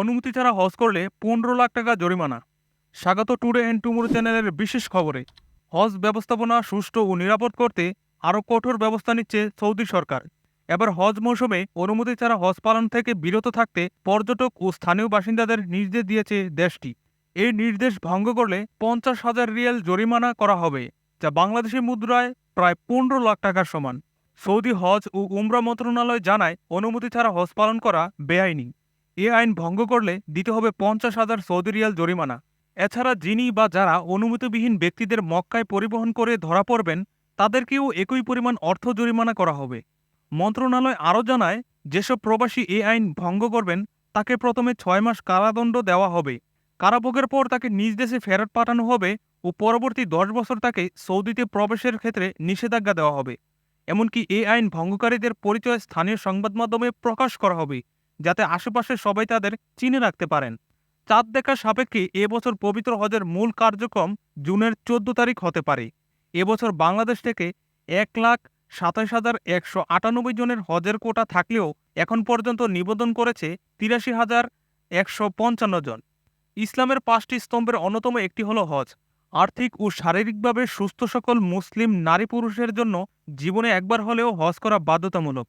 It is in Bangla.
অনুমতি ছাড়া হজ করলে পনেরো লাখ টাকা জরিমানা। স্বাগত টুডে অ্যান্ড টুমোরো চ্যানেলের বিশেষ খবরে। হজ ব্যবস্থাপনা সুষ্ঠু ও নিরাপদ করতে আরও কঠোর ব্যবস্থা নিচ্ছে সৌদি সরকার। এবার হজ মৌসুমে অনুমতি ছাড়া হজ পালন থেকে বিরত থাকতে পর্যটক ও স্থানীয় বাসিন্দাদের নির্দেশ দিয়েছে দেশটি। এই নির্দেশ ভঙ্গ করলে পঞ্চাশ হাজার রিয়াল জরিমানা করা হবে, যা বাংলাদেশি মুদ্রায় প্রায় পনেরো লাখ টাকার সমান। সৌদি হজ ও উমরা মন্ত্রণালয় জানায়, অনুমতি ছাড়া হজ পালন করা বেআইনি। এ আইন ভঙ্গ করলে দিতে হবে পঞ্চাশ হাজার সৌদি রিয়াল জরিমানা। এছাড়া যিনি বা যারা অনুমতিবিহীন ব্যক্তিদের মক্কায় পরিবহন করে ধরা পড়বেন, তাদেরকেও একই পরিমাণ অর্থ জরিমানা করা হবে। মন্ত্রণালয় আরও জানায়, যেসব প্রবাসী এ আইন ভঙ্গ করবেন, তাকে প্রথমে ছয় মাস কারাদণ্ড দেওয়া হবে। কারাভোগের পর তাকে নিজ দেশে ফেরত পাঠানো হবে ও পরবর্তী দশ বছর তাকে সৌদিতে প্রবেশের ক্ষেত্রে নিষেধাজ্ঞা দেওয়া হবে। এমনকি এ আইন ভঙ্গকারীদের পরিচয় স্থানীয় সংবাদ মাধ্যমে প্রকাশ করা হবে। যাতে আশেপাশে সবাই তাদের চিনে রাখতে পারেন। চাঁদ দেখা সাপেক্ষে এবছর পবিত্র হজের মূল কার্যক্রম জুনের চোদ্দ তারিখ হতে পারে। এবছর বাংলাদেশ থেকে এক লাখ সাতাশ হাজার একশো আটানব্বই জনের হজের কোটা থাকলেও এখন পর্যন্ত নিবেদন করেছে তিরাশি হাজার একশো পঞ্চান্ন জন। ইসলামের পাঁচটি স্তম্ভের অন্যতম একটি হল হজ। আর্থিক ও শারীরিকভাবে সুস্থ সকল মুসলিম নারী পুরুষের জন্য জীবনে একবার হলেও হজ করা বাধ্যতামূলক।